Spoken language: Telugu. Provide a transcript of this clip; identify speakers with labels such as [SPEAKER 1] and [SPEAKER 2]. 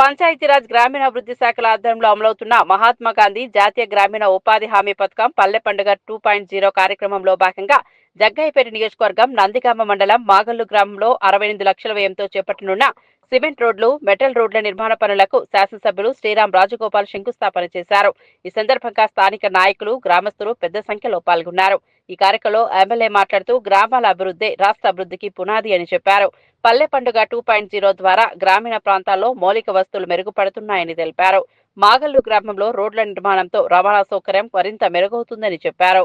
[SPEAKER 1] పంచాయతీరాజ్ గ్రామీణాభివృద్ధి శాఖల ఆధ్వర్యంలో అమలవుతున్న మహాత్మా గాంధీ జాతీయ గ్రామీణ ఉపాధి హామీ పథకం పల్లె పండుగ టూ పాయింట్ జీరో కార్యక్రమంలో భాగంగా జగ్గయ్యపేట నియోజకవర్గం నందిగామ మండలం మాగల్లు గ్రామంలో అరవై ఎనిమిది లక్షల వ్యయంతో చేపట్టనున్న సిమెంట్ రోడ్లు మెటల్ రోడ్ల నిర్మాణ పనులకు శాసనసభ్యులు శ్రీరామ్ రాజగోపాల్ శంకుస్థాపన చేశారు. ఈ సందర్భంగా స్థానిక నాయకులు గ్రామస్తులు పెద్ద సంఖ్యలో పాల్గొన్నారు. ఈ కార్యక్రమంలో ఎమ్మెల్యే మాట్లాడుతూ గ్రామాల అభివృద్ధి రాష్ట్ర అభివృద్ధికి పునాది అని చెప్పారు. పల్లె పండుగ టూ పాయింట్ జీరో ద్వారా గ్రామీణ ప్రాంతాల్లో మౌలిక వస్తువులు మెరుగుపడుతున్నాయని తెలిపారు. మాగల్లు గ్రామంలో రోడ్ల నిర్మాణంతో రవాణా సౌకర్యం మరింత మెరుగవుతుందని చెప్పారు.